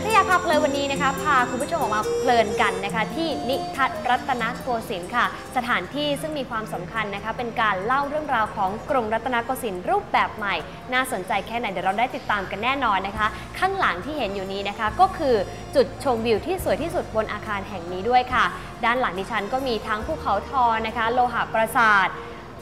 นัทยาพาเพลินวันนี้นะคะ พาคุณผู้ชมออกมาเพลินกันนะคะ ที่นิทัศน์รัตนโกสินทร์ค่ะ สถานที่ซึ่งมีความสำคัญนะคะ เป็นการเล่าเรื่องราวของกรุงรัตนโกสินทร์รูปแบบใหม่ น่าสนใจแค่ไหนเดี๋ยวเราได้ติดตามกันแน่นอนนะคะ ข้างหลังที่เห็นอยู่นี้นะคะ ก็คือจุดชมวิวที่สวยที่สุดบนอาคารแห่งนี้ด้วยค่ะ ด้านหลังดิฉันก็มีทั้งภูเขาทอนะคะ โลหะปราสาท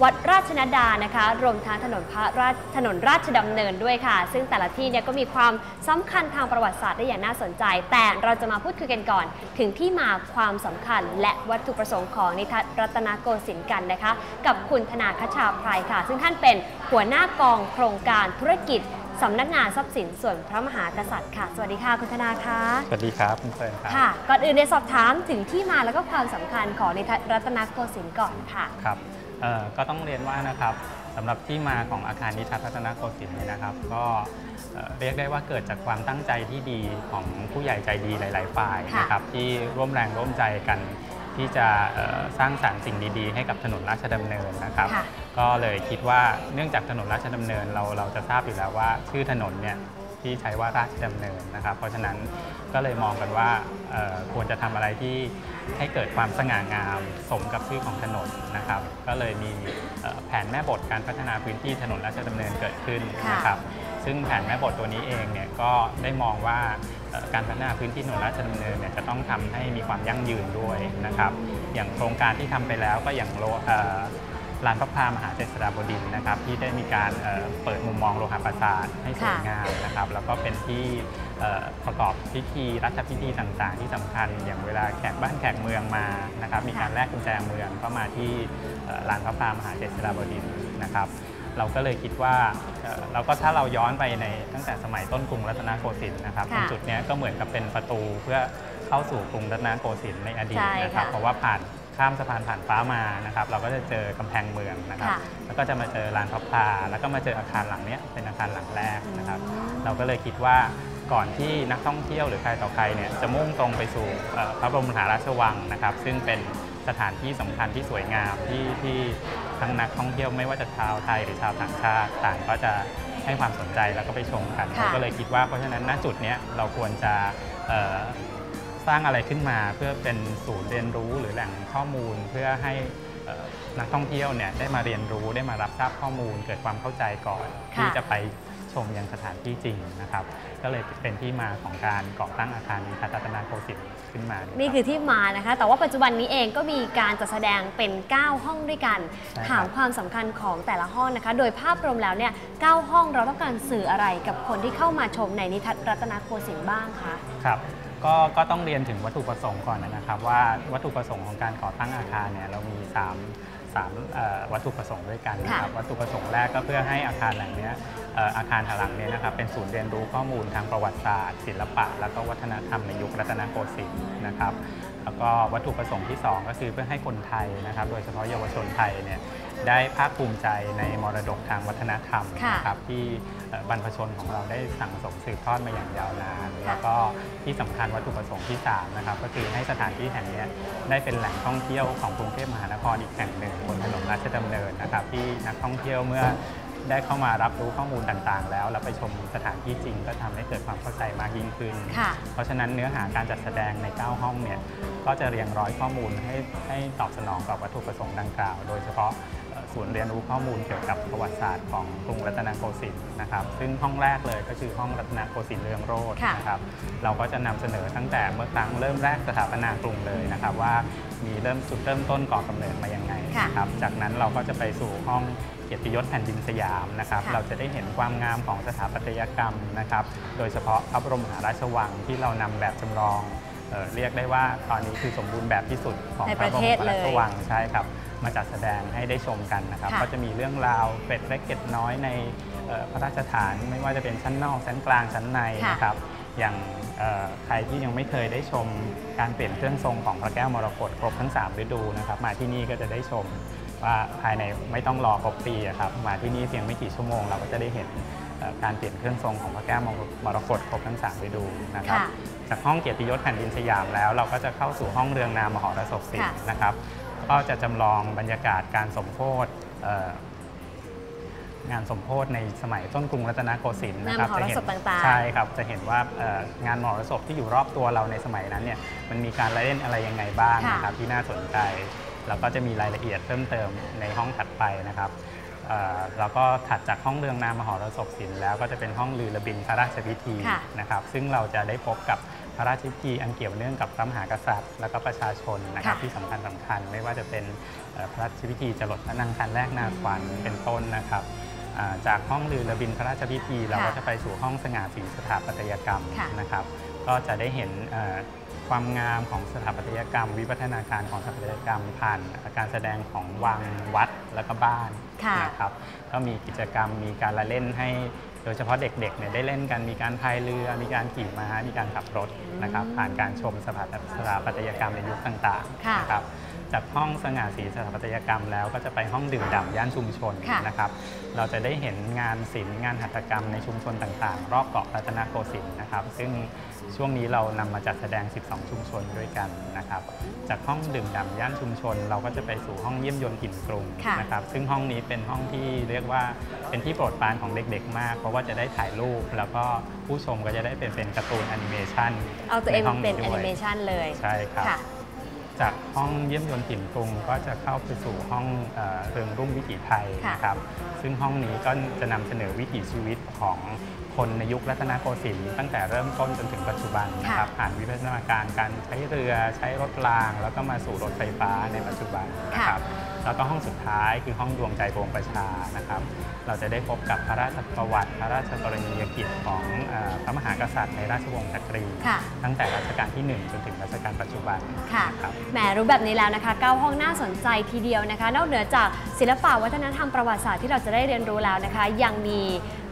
วัดราชนดานะคะ รวมทั้งถนนพระราชถนนราชดำเนินด้วยค่ะ ซึ่งแต่ละที่เนี่ยก็มีความสำคัญทางประวัติศาสตร์ได้อย่างน่าสนใจ แต่เราจะมาพูดคุยกันก่อน ถึงที่มาความสำคัญ และวัตถุประสงค์ของนิทัศน์รัตนโกสินทร์กันนะคะ กับคุณธนาคชาไพรค่ะ ซึ่งท่านเป็นหัวหน้ากองโครงการธุรกิจสำนักงานทรัพย์สินส่วนพระมหากษัตริย์ค่ะ สวัสดีค่ะคุณธนาคะสวัสดีครับคุณเฟิร์นครับค่ะก่อนอื่นในยสอบถามถึงที่มาแล้วก็ความสำคัญของนิทัศน์รัตนโกสินทร์ก่อนค่ะครับเอ่อ ก็ต้องเรียนว่านะครับสำหรับที่มาของอาคารนิทัศน์รัตนโกสินทร์เนี่ยนะครับ ก็เอ่อเรียกได้ว่าเกิดจากความตั้งใจที่ดีของผู้ใหญ่ใจดีหลาย ๆ ฝ่ายค่ะนะครับที่ร่วมแรงร่วมใจกันที่จะเอ่อสร้างสรรค์สิ่งดีๆ ให้กับถนนราชดำเนินนะครับค่ะก็เลยคิดว่าเนื่องจากถนนราชดำเนินเราเราจะทราบอยู่แล้วว่าชื่อถนนเนี่ยที่ใช้ว่าราชดำเนินนะครับ เพราะฉะนั้นก็เลยมองกันว่าเอ่อ ควรจะทำอะไรที่ให้เกิดความสง่างามสมกับชื่อของถนนนะครับ ก็เลยมีเอ่อแผนแม่บทการพัฒนาพื้นที่ถนนราชดำเนินเกิดขึ้นค่ะนะครับซึ่งแผนแม่บทตัวนี้เองเนี่ยก็ได้มองว่าเอ่อการพัฒนาพื้นที่ถนนราชดำเนินเนี่ยจะต้องทำให้มีความยั่งยืนด้วยนะครับ อย่างโครงการที่ทำไปแล้วก็อย่างโลเอ่อลานพระพรามหาเจษฎาบดินทร์นะครับที่ได้มีการเอ่อเปิดมุมมองโลหะประสาทให้สวยงามนะครับแล้วก็เป็นที่เอ่อประกอบพิธีรัชพิธีต่างๆ ที่สำคัญอย่างเวลาแขกบ้านแขกเมืองมานะครับมีการแลกกุญแจเมืองก็มาที่เอ่อลานพระพรามหาเจษฎาบดินทร์นะครับเราก็เลยคิดว่าเอ่อเราก็ถ้าเราย้อนไปในตั้งแต่สมัยต้นกรุงรัตนโกสินทร์นะครับตรงค่ะจุดเนี้ยก็เหมือนกับเป็นประตูเพื่อเข้าสู่กรุงรัตนโกสินทร์ในอดีตใช่นะครับค่ะเพราะว่าผ่าน ข้ามสะพานผ่านฟ้ามานะครับเราก็จะเจอกำแพงเมืองนะครับ ค่ะแล้วก็จะมาเจอลานพระพลาแล้วก็มาเจออาคารหลังเนี้ยเป็นอาคารหลังแรกนะครับ อืม เราก็เลยคิดว่าก่อนที่นักท่องเที่ยวหรือใครต่อใครเนี่ยจะมุ่งตรงไปสู่เอ่อพระบรมมหาราชวังนะครับ ซึ่งเป็นสถานที่สำคัญที่สวยงามที่ที่ทั้งนักท่องเที่ยวไม่ว่าจะชาวไทยหรือชาวต่างชาติต่างก็จะให้ความสนใจแล้วก็ไปชมกันค่ะ เราก็เลยคิดว่าเพราะฉะนั้นณจุดเนี้ยเราควรจะเอ่อ สร้างอะไรขึ้นมาเพื่อเป็นศูนย์เรียนรู้หรือแหล่งข้อมูล เพื่อให้เอ่อนักท่องเที่ยวเนี่ยได้มาเรียนรู้ได้มารับทราบข้อมูล เกิดความเข้าใจก่อนค่ะที่จะไปชมยังสถานที่จริงนะครับ ก็เลยเป็นที่มาของการก่อตั้งอาคารนิทัศน์รัตนโกสินทร์ขึ้นมา นี่รับคือที่มานะคะ แต่ว่าปัจจุบันนี้เองก็มีการจัดแสดงเป็น 9 ห้องด้วยกันใช่ครับถามความสำคัญของแต่ละห้องนะคะ โดยภาพรวมแล้วเนี่ย9ห้องเราต้องการสื่ออะไรกับคนที่เข้ามาชมในนิทัศน์รัตนโกสินทร์บ้างคะ ครับ ก็ก็ต้องเรียนถึงวัตถุประสงค์ก่อนนะครับว่าวัตถุประสงค์ของการก่อตั้งอาคารเนี่ยเรามี3ามสามเอ่อวัตถุประสงค์ด้วยกันนะครับค่ะวัตถุประสงค์แรกก็เพื่อให้อาคารหลังเนี้ยเอ่ออาคารหลังเนี้นะครับเป็นศูนย์เรียนรู้ข้อมูลทางประวัติศาสตร์ ศิลปะ แล้วก็วัฒนธรรมในยุครัตนโกสินทร์นะครับ แล้วก็วัตถุประสงค์ที่ 2 ก็คือเพื่อให้คนไทยนะครับ โดยเฉพาะเยาวชนไทยเนี่ยได้ภาคภูมิใจในมรดกทางวัฒนธรรมค่ะนะครับที่เอ่อบรรพชนของเราได้สั่งสมสืบทอดมาอย่างยาวนาน แล้วก็ที่สำคัญวัตถุประสงค์ที่3นะครับก็คือให้สถานที่แห่งเนี้ยได้เป็นแหล่งท่องเที่ยวของกรุงเทพมหานครอีกแห่งหนึ่งบนถนนราชดำเนินนะครับที่นักท่องเที่ยวเมื่อ ได้เข้ามารับรู้ข้อมูลต่างๆ แล้ว แล้วไปชมสถานที่จริงก็ทำให้เกิดความเข้าใจมากยิ่งขึ้นค่ะเพราะฉะนั้นเนื้อหาการจัดแสดงใน 9 ห้องเนี่ยก็จะเรียงร้อยข้อมูลให้ให้ตอบสนองกับวัตถุประสงค์ดังกล่าว โดยเฉพาะเอ่อศูนย์เรียนรู้ข้อมูลเกี่ยวกับประวัติศาสตร์ของกรุงรัตนโกสินทร์นะครับ ซึ่งห้องแรกเลยก็คือห้องรัตนโกสินทร์เรืองโรจน์ค่ะนะครับ เราก็จะนำเสนอตั้งแต่เมื่อครั้งเริ่มแรกสถาปนากรุงเลยนะครับว่ามีเริ่มจุดเริ่มต้นก่อกำเนิดมายังไง ค่ะนะครับจากนั้นเราก็จะไปสู่ห้องเกียรติยศแผ่นดินสยามนะครับค่ะเราจะได้เห็นความงามของสถาปัตยกรรมนะครับ โดยเฉพาะพระบรมมหาราชวังที่เรานำแบบจำลองเอ่อเรียกได้ว่าตอนนี้คือสมบูรณ์แบบที่สุดของในพประระบรเทมศมหาเลรายชวังใช่ครับ มาจัดแสดงให้ได้ชมกันนะครับค่ะก็จะมีเรื่องราวเป็ดเล็กเกร็ดน้อยในเอ่อพระราชฐานไม่ว่าจะเป็นชั้นนอกชั้นกลางชั้นในค่ะนะครับ อย่างเอ่อใครที่ยังไม่เคยได้ชมการเปลี่ยนเครื่องทรงของพระแก้วมรกตครบทั้ง 3 ฤดูนะครับมาที่นี่ก็จะได้ชมว่าภายในไม่ต้องรอครบปีอะครับมาที่นี่เพียงไม่กี่ชั่วโมง เราก็จะได้เห็นเอ่อการเปลี่ยนเครื่องทรงของพระแก้วมรกตครบทั้ง3ฤดูนะครับค่ะจากห้องเกียรติยศแผ่นดินสยามแล้ว เราก็จะเข้าสู่ห้องเรืองนามมหรสพศิลค่ะป์นะครับก็จะจำลองบรรยากาศการสมโภชเอ่อ งานสมโพธิในสมัยต้นกรุงรัตนโกสินทร์นะครับงานมหรสพจะเห็นต่างๆใช่ครับจะเห็นว่าเอ่องานมหรสพที่อยู่รอบตัวเราในสมัยนั้นเนี่ยมันมีการละเล่นอะไรยังไงบ้างค่ะนะครับที่น่าสนใจ แล้วก็จะมีรายละเอียดเพิ่มเติมในห้องถัดไปนะครับเอ่อแล้วก็ถัดจากห้องเรืองนามมหรสพศิลป์แล้วก็จะเป็นห้องลือระบินพระราชพิธีค่ะนะครับซึ่งเราจะได้พบกับ พระราชพิธีอันเกี่ยวเนื่องกับพระมหากษัตริย์ และก็ประชาชนนะครับค่ะที่สำคัญสำคัญ ไม่ว่าจะเป็นเอ่อพระราชพิธีจรดพระนางคันแรกนาขวัญเป็นต้นนะครับอ่าจากห้องลือระบินพระราชพิธี เราก็จะไปสู่ห้องสง่าศรีสถาปัตยกรรมค่ะนะครับ ก็จะได้เห็นเอ่อความงามของสถาปัตยกรรม วิวัฒนาการของสถาปัตยกรรมผ่านการแสดงของวังวัดและก็บ้านค่ะนะครับก็มีกิจกรรมมีการละเล่นให้โดยเฉพาะเด็กๆเนี่ยได้เล่นกันมีการพายเรือมีการขี่ม้ามีการขับรถนะครับผ่านการชมสถาปัตสถาปัตยกรรมในยุคต่างค่ะๆนะครับ จากห้องสง่าสีสถาปัตยกรรมแล้วก็จะไปห้องดื่มด่ำย่านชุมชนค่ะ นะครับ เราจะได้เห็นงานศิลป์งานหัตถกรรมในชุมชนต่างๆ รอบเกาะรัตนโกสินทร์นะครับ ซึ่งช่วงนี้เรานำมาจัดแสดง 12 ชุมชนด้วยกันนะครับ จากห้องดื่มด่ำย่านชุมชน เราก็จะไปสู่ห้องเยี่ยมยนต์ถิ่นกรุงค่ะ นะครับ ซึ่งห้องนี้เป็นห้องที่เรียกว่าเป็นที่โปรดปรานของเด็กๆ มาก เพราะว่าจะได้ถ่ายรูป แล้วก็ผู้ชมก็จะได้เป็นเป็นการ์ตูนแอนิเมชันเอาตัวเองในห้มาเป็นแอด้วนิยเมชันเลย ใช่ครับ ค่ะ จากห้องเยี่ยมยนต์ถิ่นกรุงก็จะเข้าไปสู่ห้องเอ่อเรืองรุ่งวิถีไทยค่ะนะครับ ซึ่งห้องนี้ก็จะนำเสนอวิถีชีวิตของคนในยุครัตนโกสินทร์ตั้งแต่เริ่มต้นจนถึงปัจจุบันนะครับผ่านวิวัฒนาการการใช้เรือใช้รถราง แล้วก็มาสู่รถไฟฟ้าในปัจจุบันนะครับ แล้วก็ห้องสุดท้ายคือห้องดวงใจปวงประชานะครับ เราจะได้พบกับพระราชประวัติ พระราชกรณียกิจของเออพระมหากษัตริย์ในราชวงศ์จักรีค่ะตั้งแต่รัชกาลที่ 1 จนถึงรัชกาลปัจจุบันค่ะนะครับแหมรู้แบบนี้แล้วนะคะเก้าห้องน่าสนใจทีเดียวนะคะ นอกเหนือจากศิลปะวัฒนธรรมประวัติศาสตร์ที่เราจะได้เรียนรู้แล้วนะคะ ยังมี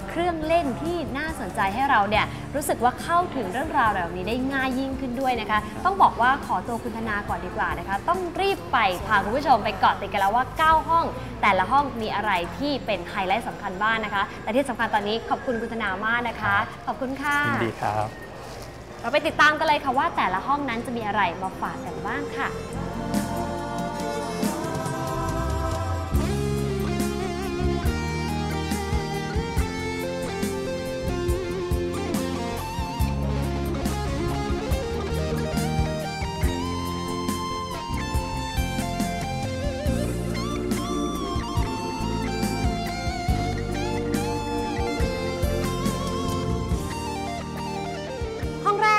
เครื่องเล่นที่น่าสนใจให้เราเนี่ยรู้สึกว่าเข้าถึงเรื่องราวแบบนี้ได้ง่ายยิ่งขึ้นด้วยนะคะ ต้องบอกว่าขอตัวคุณธนาก่อนดีกว่านะคะ ต้องรีบไปพาคุณผู้ชมไปเกาะติดกันแล้วว่า 9 ห้อง แต่ละห้องมีอะไรที่เป็นไฮไลท์สำคัญบ้างนะคะและที่สำคัญตอนนี้ขอบคุณคุณธนามากนะคะ ขอบคุณค่ะยินดีครับ เราไปติดตามกันเลยค่ะว่าแต่ละห้องนั้นจะมีอะไรมาฝากกันบ้างค่ะ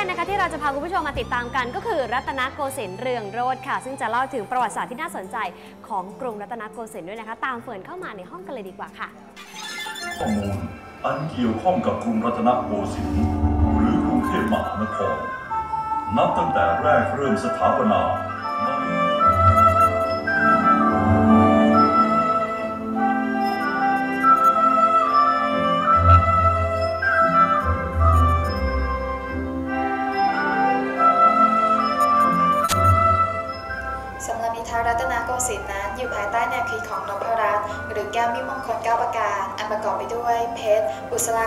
นะคะที่เราจะพาคุณผู้ชมมาติดตามกัน ก็คือรัตนโกสินทร์เรืองโรธค่ะ ซึ่งจะเล่าถึงประวัติศาสตร์ที่น่าสนใจของกรุงรัตนโกสินทร์ด้วยนะคะ ตามเฟิร์นเข้ามาในห้องกันเลยดีกว่าค่ะข้อมูลอันเกี่ยวข้องกับกรุงรัตนโกสินทร์หรือกรุงเทพมหานครนับตั้งแต่แรกเริ่มสถาปนา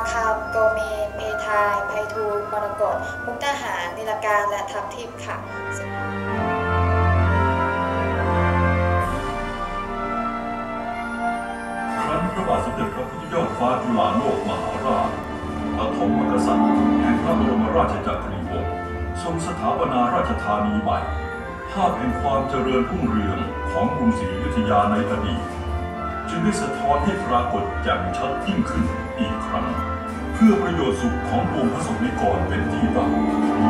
บุษราคำโกเมนเพทายไพฑูรย์มรกตมุกดาหารนิลการและทับทิมค่ะครั้นพระบาทสมเด็จพระพุทธยอดฟ้าจุฬาโลกมหาราชปฐมกษัตริย์แห่งพระบรมราชจักรีวงศ์ทรงสถาปนาราชธานีใหม่ภาพแห่งความเจริญรุ่งเรืองของกรุงศรีอยุธยาในอดีตจึงได้สะท้อนให้ปรากฏแจ่มชัดยิ่งขึ้นอีกครั้ง พื่อประโยชน์สุขของปวงพระสงฆ์นิกรเป็นที่ตั้ง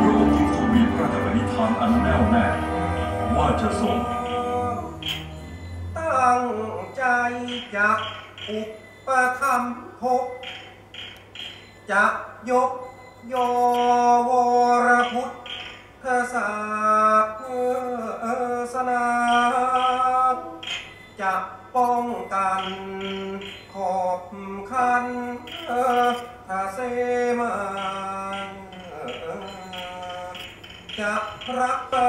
พระองค์ทรงมีพระราชปณิธานอันแน่วแน่ ว่าจะทรงตั้งใจจะอุปถัมภกจะยกยอวรพุทธศาสนาจะป้องกัน ขอบคันทาเสมาจะรักษา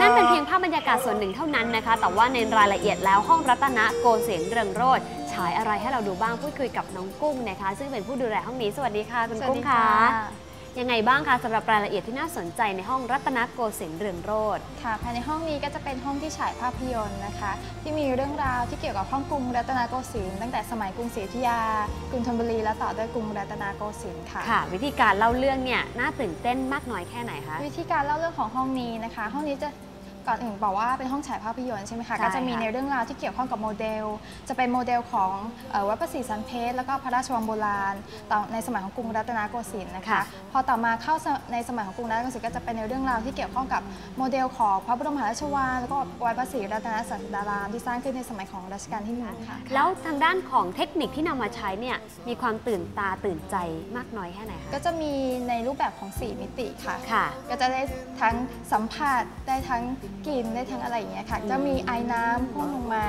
นั่นเป็นเพียงภาพบรรยากาศส่วนหนึ่งเท่านั้นนะคะ แต่ว่าในรายละเอียดแล้วห้องรัตนโกสินทร์เรืองโรธฉายอะไรให้เราดูบ้างพูดคุยกับน้องกุ้งนะคะ ซึ่งเป็นผู้ดูแลห้องนี้สวัสดีค่ะคุณกุ้งค่ะ ยังไงบ้างคะสำหรับรายละเอียดที่น่าสนใจในห้องรัตนโกสินทร์เรืองโรธค่ะภายในห้องนี้ก็จะเป็นห้องที่ฉายภาพยนตร์นะคะ ที่มีเรื่องราวที่เกี่ยวกับห้องกรุงรัตนโกสินทร์ตั้งแต่สมัยกรุงศรีอยุธยากรุงธนบุรีและต่อด้วยกรุงรัตนโกสินทร์ค่ะ ค่ะ วิธีการเล่าเรื่องเนี่ยน่าตื่นเต้นมากน้อยแค่ไหนคะ วิธีการเล่าเรื่องของห้องนี้นะคะ ห้องนี้จะ ก่อนอื่นบอกว่าเป็นห้องฉายภาพยนตร์ใช่ไหมคะใช่ก็จะมีค่ะในเรื่องราวที่เกี่ยวข้องกับโมเดล จะเป็นโมเดลของเอ่อวัดพระศรีสันเพชรแล้วก็พระราชวังโบราณต่อในสมัยของกรุงรัตนโกสินทร์นะคะพอต่อมาเข้าในสมัยของกรุงรัตนโกสินทร์ก็จะเป็นในเรื่องราวที่เกี่ยวข้องกับโมเดลของพระบรมมหาราชวังแล้วก็วัดพระศรีรัตนศาสดารามที่สร้างขึ้นในสมัยของรัชกาลที่หนึ่งค่ะแล้วทางด้านของเทคนิคที่นำมาใช้เนี่ยมีความตื่นตาตื่นใจมากน้อยแค่ไหนคะก็จะมีในรูปแบบของ 4 มิติค่ะค่ะก็จะได้ทั้งสัมผัสได้ทั้งกลิ่นได้ทั้งอะไรอย่างเงี้ยค่ะ จะมีไอ้น้ำพุ่งลงมา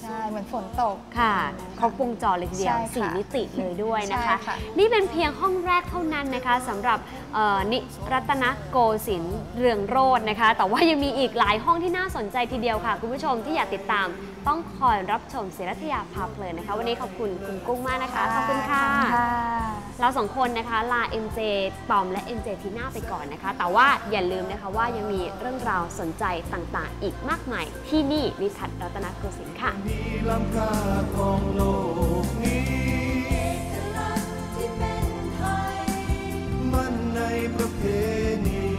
ใช่ เหมือนฝนตก ค่ะ ครบวงจรเลยทีเดียวใช่ค่ะสี่มิติเลยด้วยนะคะ ใช่ค่ะ นี่เป็นเพียงห้องแรกเท่านั้นนะคะสำหรับเอ่อนิรัตนโกสินทร์เรืองโรจน์นะคะ แต่ว่ายังมีอีกหลายห้องที่น่าสนใจทีเดียวค่ะ คุณผู้ชมที่อยากติดตามต้องคอยรับชมเสรัทยาพาเพลินนะคะ วันนี้ขอบคุณคุณกุ้งมากนะคะ ขอบคุณค่ะขอบคุณค่ะ เราสองคนนะคะลา MJ ปอมและ MJ ทีน่าไปก่อนนะคะ แต่ว่าอย่าลืมนะคะว่ายังมีเรื่องราวสนใจต่างๆ อีกมากมายที่นี่วิทัศน์รัตนโกสินทร์ค่ะในประเพณี